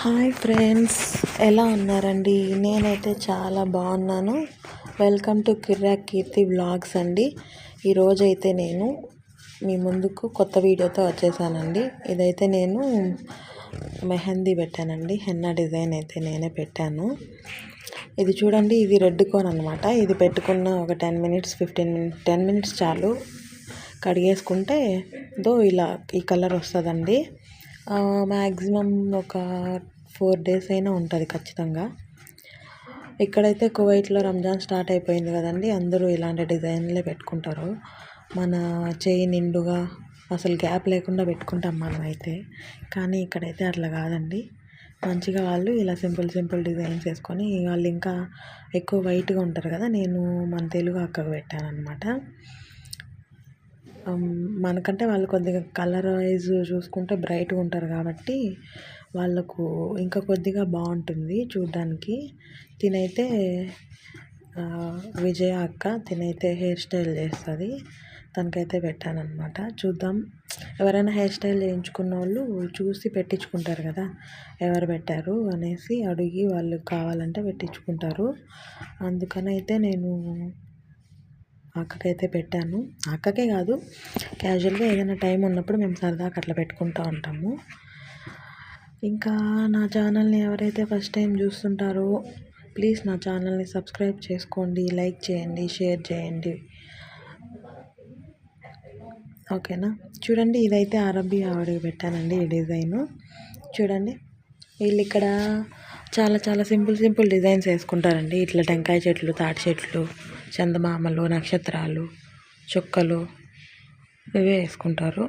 Hi friends ఎలా ఉన్నారండి? నేనైతే చాలా బాగున్నాను. Welcome to Kirrak Keerthi vlogs అండి. ఈరోజైతే నేను మీ ముందుకు కొత్త వీడియోతో వచ్చేసానండి. ఇదైతే నేను మెహందీ పెట్టానండి. హెన్నా డిజైన్ అయితే నేనే పెట్టాను. ఇది చూడండి ఇది రెడ్ కోన్ అనమాట ఇది పెట్టుకున్న ఒక ten minutes fifteen minutes ten minutes చాలు కడిగేసుకుంటే దో ఇలా ఈ కలర్ వస్తుందండి. మ్యాక్సిమం ఒక ఫోర్ డేస్ అయినా ఉంటుంది ఖచ్చితంగా. ఇక్కడైతే కువైట్లో రంజాన్ స్టార్ట్ అయిపోయింది కదండి. అందరూ ఇలాంటి డిజైన్లే పెట్టుకుంటారు. మన చేయి నిండుగా అసలు గ్యాప్ లేకుండా పెట్టుకుంటాం మనం అయితే కానీ ఇక్కడైతే అట్లా కాదండి. మంచిగా వాళ్ళు ఇలా సింపుల్ సింపుల్ డిజైన్స్ వేసుకొని వాళ్ళు ఇంకా ఎక్కువ వైట్గా ఉంటారు కదా. నేను మన తెలుగు అక్కకు పెట్టాను అనమాట మనకంటే వాళ్ళు కొద్దిగా కలర్ వైజ్ చూసుకుంటే బ్రైట్గా ఉంటారు కాబట్టి వాళ్ళకు ఇంకా కొద్దిగా బాగుంటుంది చూడ్డానికి. తినైతే విజయ అక్క తినైతే హెయిర్ స్టైల్ చేస్తుంది. తనకైతే పెట్టానమాట చూద్దాం. ఎవరైనా హెయిర్ స్టైల్ చేయించుకున్న వాళ్ళు చూసి పెట్టించుకుంటారు కదా ఎవరు పెట్టారు అనేసి అడిగి వాళ్ళు కావాలంటే పెట్టించుకుంటారు. అందుకని అయితే నేను అక్కకైతే పెట్టాను. అక్కకే కాదు క్యాజువల్గా ఏదైనా టైం ఉన్నప్పుడు మేము సరదాగా అట్లా పెట్టుకుంటూ ఉంటాము. ఇంకా నా ఛానల్ని ఎవరైతే ఫస్ట్ టైం చూస్తుంటారో ప్లీజ్ నా ఛానల్ని సబ్స్క్రైబ్ చేసుకోండి లైక్ చేయండి షేర్ చేయండి. ఓకేనా? చూడండి ఇదైతే అరబీ ఆవిడకి పెట్టానండి ఈ డిజైన్. చూడండి వీళ్ళు ఇక్కడ చాలా చాలా సింపుల్ సింపుల్ డిజైన్స్ వేసుకుంటారండి. ఇట్లా టెంకాయ చెట్లు తాటి చెట్లు చందమామలు నక్షత్రాలు చుక్కలు ఇవే వేసుకుంటారు.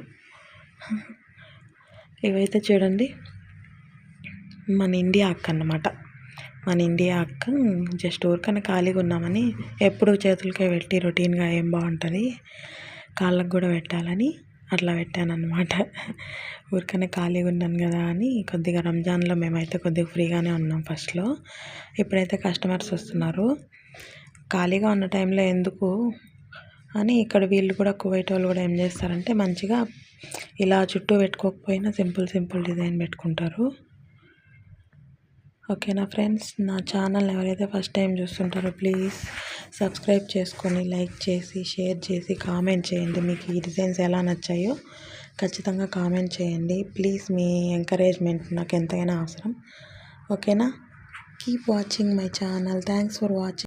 ఇవైతే చూడండి మన ఇండియా అక్క అన్నమాట. మన ఇండియా అక్క జస్ట్ ఊరికనే ఖాళీగా ఉన్నామని ఎప్పుడు చేతులకే పెట్టి రొటీన్గా ఏం బాగుంటుంది కాళ్ళకు కూడా పెట్టాలని అట్లా పెట్టాను అనమాట ఊరికనే ఖాళీగా ఉన్నాను కదా అని కొద్దిగా రంజాన్లో మేమైతే కొద్దిగా ఫ్రీగానే ఉన్నాం ఫస్ట్లో. ఇప్పుడైతే కస్టమర్స్ వస్తున్నారు. ఖాళీగా ఉన్న టైంలో ఎందుకు అని ఇక్కడ వీళ్ళు కూడా కువైట్ వాళ్ళు కూడా ఏం చేస్తారంటే మంచిగా ఇలా చుట్టూ పెట్టుకోకపోయినా సింపుల్ సింపుల్ డిజైన్ పెట్టుకుంటారు. ఓకేనా ఫ్రెండ్స్? నా ఛానల్ ఎవరైతే ఫస్ట్ టైం చూస్తుంటారో ప్లీజ్ సబ్స్క్రైబ్ చేసుకొని లైక్ చేసి షేర్ చేసి కామెంట్ చేయండి. మీకు ఈ డిజైన్స్ ఎలా నచ్చాయో ఖచ్చితంగా కామెంట్ చేయండి. ప్లీజ్ మీ ఎంకరేజ్మెంట్ నాకు ఎంతైనా అవసరం. ఓకేనా? Keep watching my channel. Thanks for watching.